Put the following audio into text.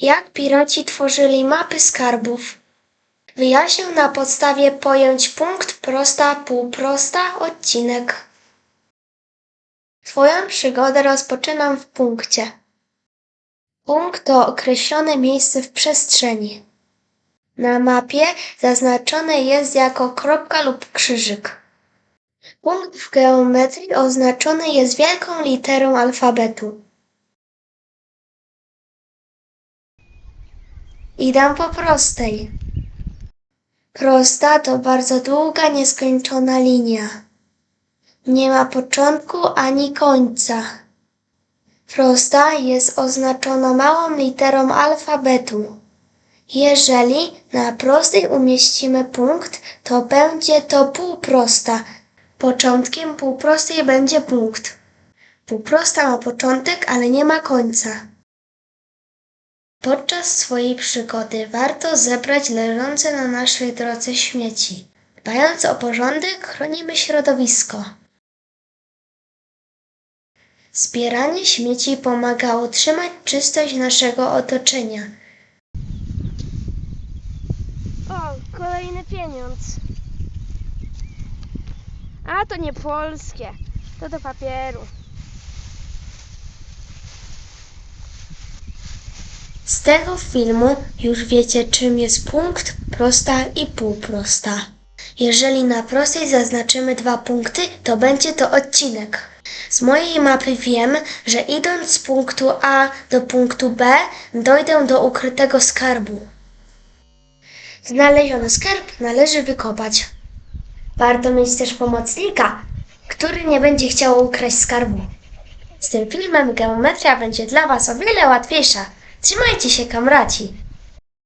Jak piraci tworzyli mapy skarbów. Wyjaśnił na podstawie pojęć punkt, prosta, półprosta, odcinek. Swoją przygodę rozpoczynam w punkcie. Punkt to określone miejsce w przestrzeni. Na mapie zaznaczone jest jako kropka lub krzyżyk. Punkt w geometrii oznaczony jest wielką literą alfabetu. Idę po prostej. Prosta to bardzo długa, nieskończona linia. Nie ma początku ani końca. Prosta jest oznaczona małą literą alfabetu. Jeżeli na prostej umieścimy punkt, to będzie to półprosta. Początkiem półprostej będzie punkt. Półprosta ma początek, ale nie ma końca. Podczas swojej przygody warto zebrać leżące na naszej drodze śmieci. Dbając o porządek, chronimy środowisko. Zbieranie śmieci pomaga utrzymać czystość naszego otoczenia. O, kolejny pieniądz. A to nie polskie. To do papieru. Z tego filmu już wiecie, czym jest punkt, prosta i półprosta. Jeżeli na prostej zaznaczymy dwa punkty, to będzie to odcinek. Z mojej mapy wiem, że idąc z punktu A do punktu B, dojdę do ukrytego skarbu. Znaleziony skarb należy wykopać. Warto mieć też pomocnika, który nie będzie chciał ukraść skarbu. Z tym filmem geometria będzie dla Was o wiele łatwiejsza. Trzymajcie się, kamraci!